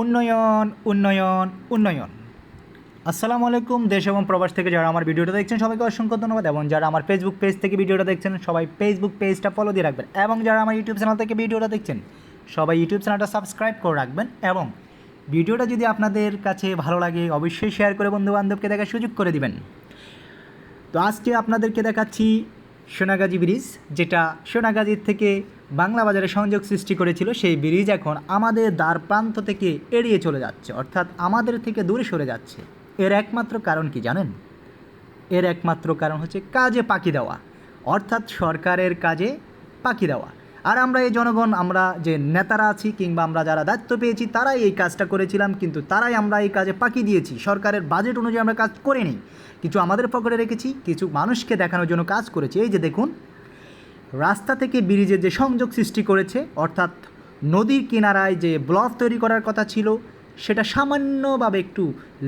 উন্নয়ন উন্নয়ন উন্নয়ন। আসসালামু আলাইকুম, দেশ এবং প্রবাস থেকে যারা আমার ভিডিওটা দেখছেন, সবাইকে অসংখ্য ধন্যবাদ। এবং যারা আমার ফেসবুক পেজ থেকে ভিডিওটা দেখছেন, সবাই ফেসবুক পেজটা ফলো দিয়ে রাখবেন। এবং যারা আমার ইউটিউব চ্যানেল থেকে ভিডিওটা দেখছেন, সবাই ইউটিউব চ্যানেলটা সাবস্ক্রাইব করে রাখবেন। এবং ভিডিওটা যদি আপনাদের কাছে ভালো লাগে, অবশ্যই শেয়ার করে বন্ধুবান্ধবকে দেখার সুযোগ করে দিবেন। তো আজকে আপনাদেরকে দেখাচ্ছি সোনাগাজী ব্রিজ, যেটা সোনাগাজীর থেকে বাংলা বাজারে সংযোগ সৃষ্টি করেছিল, সেই ব্রিজ এখন আমাদের দ্বার প্রান্ত থেকে এড়িয়ে চলে যাচ্ছে, অর্থাৎ আমাদের থেকে দূরে সরে যাচ্ছে। এর একমাত্র কারণ কি জানেন? এর একমাত্র কারণ হচ্ছে কাজে পাকি দেওয়া, অর্থাৎ সরকারের কাজে পাকি দেওয়া। আর আমরা এই জনগণ, আমরা যে নেতারা আছি কিংবা আমরা যারা দায়িত্ব পেয়েছি, তারাই এই কাজটা করেছিলাম, কিন্তু তারাই আমরা এই কাজে পাকি দিয়েছি। সরকারের বাজেট অনুযায়ী আমরা কাজ করিনি। কিছু আমাদের পকেটে রেখেছি, কিছু মানুষকে দেখানোর জন্য কাজ করেছি। এই যে দেখুন, রাস্তা থেকে ব্রিজের যে সংযোগ সৃষ্টি করেছে, অর্থাৎ নদীর কিনারায় যে ব্লক তৈরি করার কথা ছিল, সেটা সামান্যভাবে একটু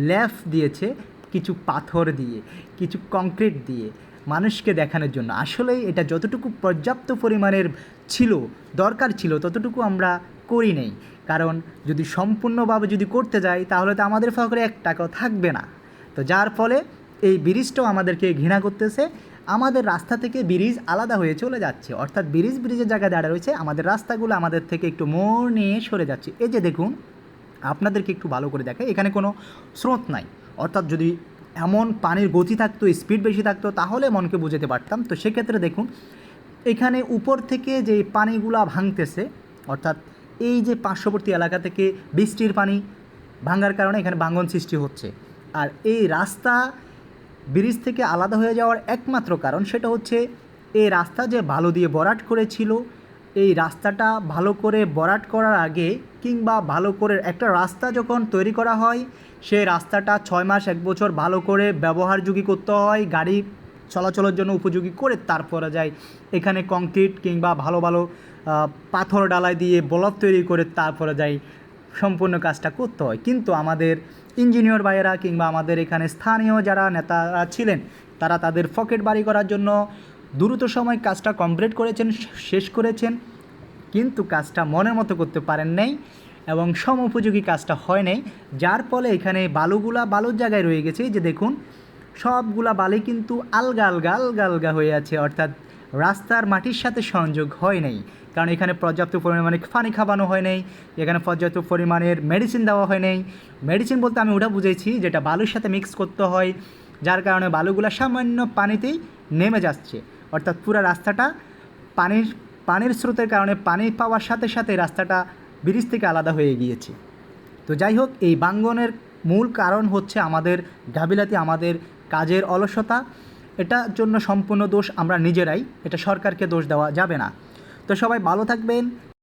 ল্যাফ দিয়েছে, কিছু পাথর দিয়ে, কিছু কংক্রিট দিয়ে। মানুষকে দেখানোর জন্য। আসলেই এটা যতটুকু পর্যাপ্ত পরিমাণের ছিল, দরকার ছিল, ততটুকু আমরা করি নেই। কারণ যদি সম্পূর্ণভাবে যদি করতে যাই, তাহলে তো আমাদের ফকরে এক টাকাও থাকবে না। তো যার ফলে এই ব্রিজটাও আমাদেরকে ঘৃণা করতেছে। আমাদের রাস্তা থেকে ব্রিজ আলাদা হয়ে চলে যাচ্ছে। অর্থাৎ ব্রিজ ব্রিজের জায়গায় দাঁড়া রয়েছে। আমাদের রাস্তাগুলো আমাদের থেকে একটু মোড় নিয়ে সরে যাচ্ছে। এই যে দেখুন, আপনাদেরকে একটু ভালো করে দেখে এখানে কোনো স্রোত নাই। অর্থাৎ যদি এমন পানির গতি থাকতো স্পিড বেশি থাকতো, তাহলে মনকে বুঝাতে পারতাম। তো সেক্ষেত্রে দেখুন, এখানে উপর থেকে যে পানিগুলা ভাঙতেছে, অর্থাৎ এই যে পার্শ্ববর্তী এলাকা থেকে বৃষ্টির পানি ভাঙার কারণে এখানে ভাঙন সৃষ্টি হচ্ছে। আর এই রাস্তা ব্রিজ থেকে আলাদা হয়ে যাওয়ার একমাত্র কারণ সেটা হচ্ছে, এই রাস্তা যে ভালো দিয়ে বরাট করেছিল এই রাস্তাটা ভালো করে বরাট করার আগে কিংবা ভালো করে একটা রাস্তা যখন তৈরি করা হয়, সেই রাস্তাটা ছয় মাস এক বছর ভালো করে ব্যবহারযোগী করতে হয়, গাড়ি চলাচলের জন্য উপযোগী করে তারপরে যায় এখানে কংক্রিট কিংবা ভালো ভালো পাথর ডালাই দিয়ে ব্লক তৈরি করে তারপরে যায় সম্পূর্ণ কাজটা করতে হয়। কিন্তু আমাদের ইঞ্জিনিয়ার ভাইয়েরা কিংবা আমাদের এখানে স্থানীয় যারা নেতারা ছিলেন, তারা তাদের পকেট বাড়ি করার জন্য দ্রুত সময় কাজটা কমপ্লিট করেছেন, শেষ করেছেন, কিন্তু কাজটা মনের মতো করতে পারেন নাই এবং সমোপযোগী কাজটা হয় নাই, যার ফলে এখানে বালুগুলা বালুর জায়গায় রয়ে গেছে। যে দেখুন, সবগুলা বালি কিন্তু আলগা আলগা আলগা আলগা হয়ে আছে, অর্থাৎ রাস্তার মাটির সাথে সংযোগ হয় নাই। কারণ এখানে পর্যাপ্ত পরিমাণে পানি খাওয়ানো হয় নাই, এখানে পর্যাপ্ত পরিমাণের মেডিসিন দেওয়া হয় নাই। মেডিসিন বলতে আমি ওটা বুঝেছি, যেটা বালুর সাথে মিক্স করতে হয়, যার কারণে বালুগুলা সামান্য পানিতেই নেমে যাচ্ছে। অর্থাৎ পুরো রাস্তাটা পানির পানির স্রোতের কারণে পানি পাওয়ার সাথে সাথে রাস্তাটা ব্রিজ থেকে আলাদা হয়ে গিয়েছে। তো যাই হোক, এই বাঙ্গনের মূল কারণ হচ্ছে আমাদের গাবিলাতি আমাদের কাজের অলসতা। এটার জন্য সম্পূর্ণ দোষ আমরা নিজেরাই, এটা সরকারকে দোষ দেওয়া যাবে না। তো সবাই ভালো থাকবেন।